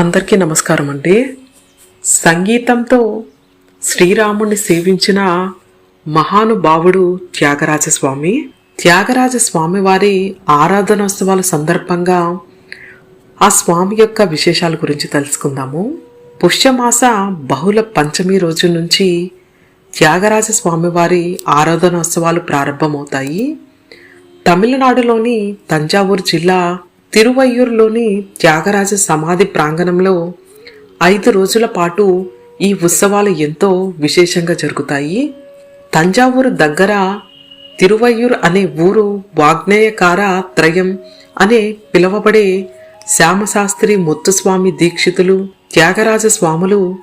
అందరికీ నమస్కారం అండి. సంగీతంతో శ్రీరాముణ్ణి సేవించిన మహానుభావుడు త్యాగరాజస్వామి. త్యాగరాజస్వామి వారి ఆరాధనోత్సవాల సందర్భంగా ఆ స్వామి యొక్క విశేషాల గురించి తెలుసుకుందాము. పుష్యమాస బహుళ పంచమి రోజు నుంచి త్యాగరాజస్వామి వారి ఆరాధనోత్సవాలు ప్రారంభమవుతాయి. తమిళనాడులోని తంజావూరు జిల్లా తిరువయ్యూరులోని త్యాగరాజ సమాధి ప్రాంగణంలో ఐదు రోజుల పాటు ఈ ఉత్సవాలు ఎంతో విశేషంగా జరుగుతాయి. తంజావూరు దగ్గర తిరువయ్యూరు అనే ఊరు వాగ్నేయకార త్రయం అనే పిలువబడే శ్యామశాస్త్రి ముత్తుస్వామి దీక్షితులు త్యాగరాజ స్వాములు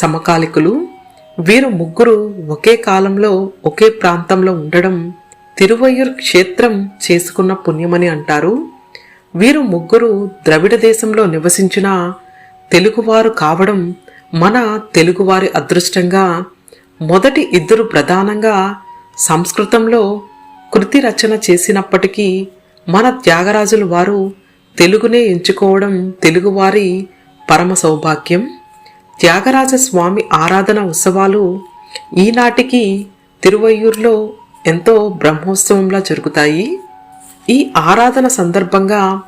సమకాలికులు. వీరు ముగ్గురు ఒకే కాలంలో ఒకే ప్రాంతంలో ఉండడం తిరువయ్యూరు క్షేత్రం చేసుకున్న పుణ్యమని అంటారు. వీరు ముగ్గురు ద్రవిడ దేశంలో నివసించిన తెలుగువారు కావడం మన తెలుగువారి అదృష్టంగా మొదటి ఇద్దరు ప్రధానంగా సంస్కృతంలో కృతి రచన చేసినప్పటికీ మన త్యాగరాజులు వారు తెలుగునే ఎంచుకోవడం తెలుగువారి పరమ సౌభాగ్యం. త్యాగరాజ స్వామి ఆరాధన ఉత్సవాలు ఈనాటికి తిరువయ్యూరులో ఎంతో బ్రహ్మోత్సవంలా జరుగుతాయి. ఈ ఆరాధన సందర్భంగా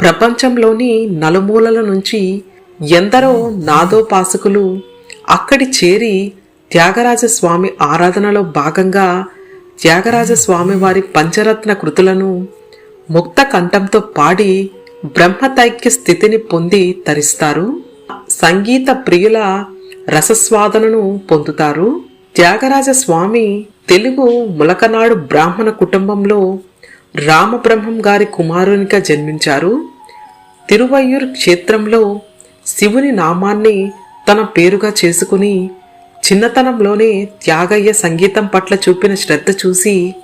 ప్రపంచంలోని నలుమూలల నుంచి ఎందరో నాదోపాసకులు అక్కడి చేరి త్యాగరాజస్వామి ఆరాధనలో భాగంగా త్యాగరాజస్వామి వారి పంచరత్న కృతులను ముక్త కంఠంతో పాడి బ్రహ్మతైక్య స్థితిని పొంది తరిస్తారు. సంగీత ప్రియుల రసస్వాదనను పొందుతారు. త్యాగరాజ స్వామి తెలుగు ములకనాడు బ్రాహ్మణ కుటుంబంలో రామబ్రహ్మం గారి కుమారునిగా జన్మించారు. తిరువయ్యూర్ క్షేత్రంలో శివుని నామాన్ని తన పేరుగా చేసుకుని చిన్నతనంలోనే త్యాగయ్య సంగీతం పట్ల చూపిన శ్రద్ధ చూసి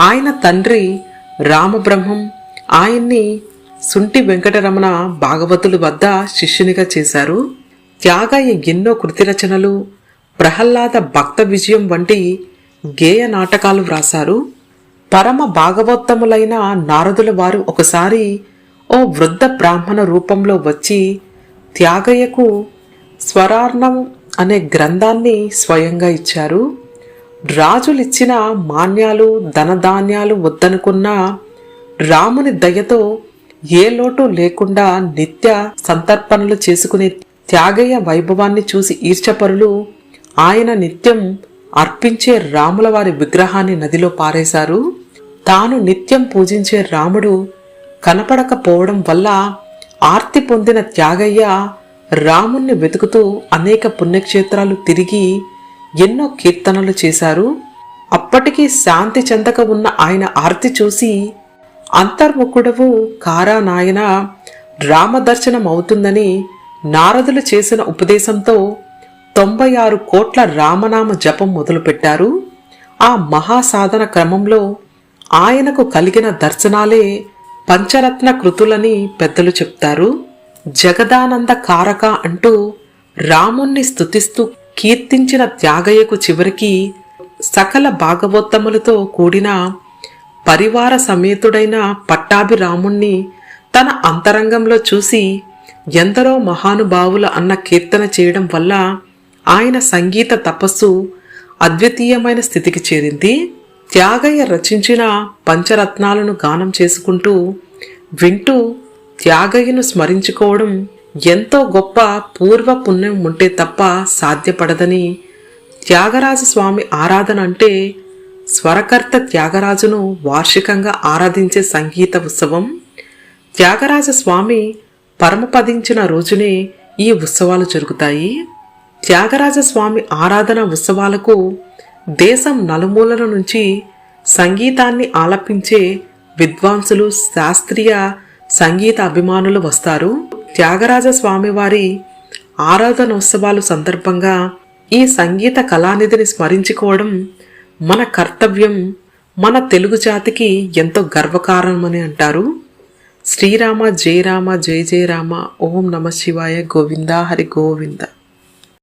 ఆయన తండ్రి రామబ్రహ్మం ఆయన్ని సుంటి వెంకటరమణ భాగవతుల వద్ద శిష్యునిగా చేశారు. త్యాగయ్య ఎన్నో కృతి రచనలు ప్రహ్లాద భక్త విజయం వంటి గేయ నాటకాలు వ్రాసారు పరమ భాగవత్తములైన నారదుల వారు ఒకసారి ఓ వృద్ధ బ్రాహ్మణ రూపంలో వచ్చి త్యాగయ్యకు స్వరార్ణం అనే గ్రంథాన్ని స్వయంగా ఇచ్చారు. రాజులిచ్చిన మాన్యాలు ధనధాన్యాలు వద్దనుకున్న రాముని దయతో ఏ లోటు లేకుండా నిత్య సంతర్పణలు చేసుకునే త్యాగయ్య వైభవాన్ని చూసి ఈర్చపరులు ఆయన నిత్యం అర్పించే రాముల వారి విగ్రహాన్ని నదిలో పారేశారు. తాను నిత్యం పూజించే రాముడు కనపడకపోవడం వల్ల ఆర్తి పొందిన త్యాగయ్య రాముణ్ణి వెతుకుతూ అనేక పుణ్యక్షేత్రాలు తిరిగి ఎన్నో కీర్తనలు చేశారు. అప్పటికీ శాంతి చెందక ఉన్న ఆయన ఆర్తి చూసి అంతర్ముఖుడవు కారా నాయన రామదర్శనం అవుతుందని నారదులు చేసిన ఉపదేశంతో తొంభై ఆరు కోట్ల రామనామ జపం మొదలుపెట్టారు. ఆ మహాసాధన క్రమంలో ఆయనకు కలిగిన దర్శనాలే పంచరత్న కృతులని పెద్దలు చెప్తారు. జగదానంద కారక అంటూ రాముణ్ణి స్థుతిస్తూ కీర్తించిన త్యాగయ్యకు చివరికి సకల భాగవోత్తములతో కూడిన పరివార సమేతుడైన పట్టాభిరాముణ్ణి తన అంతరంగంలో చూసి ఎందరో మహానుభావుల అన్న కీర్తన చేయడం వల్ల ఆయన సంగీత తపస్సు అద్వితీయమైన స్థితికి చేరింది. త్యాగయ్య రచించిన పంచరత్నాలను గానం చేసుకుంటూ వింటూ త్యాగయ్యను స్మరించుకోవడం ఎంతో గొప్ప పూర్వ పుణ్యం ఉంటే తప్ప సాధ్యపడదని త్యాగరాజ స్వామి ఆరాధన అంటే స్వరకర్త త్యాగరాజును వార్షికంగా ఆరాధించే సంగీత ఉత్సవం. త్యాగరాజ స్వామి పరమపదించిన రోజునే ఈ ఉత్సవాలు జరుగుతాయి. త్యాగరాజ స్వామి ఆరాధన ఉత్సవాలకు దేశం నలుమూలల నుంచి సంగీతాన్ని ఆలపించే విద్వాంసులు శాస్త్రీయ సంగీత అభిమానులు వస్తారు. త్యాగరాజ స్వామివారి ఆరాధనోత్సవాలు సందర్భంగా ఈ సంగీత కళానిధిని స్మరించుకోవడం మన కర్తవ్యం మన తెలుగు జాతికి ఎంతో గర్వకారణమని అంటారు. శ్రీరామ జయ రామ జయ జయ రామ ఓం నమ శివాయ గోవింద హరి గోవింద.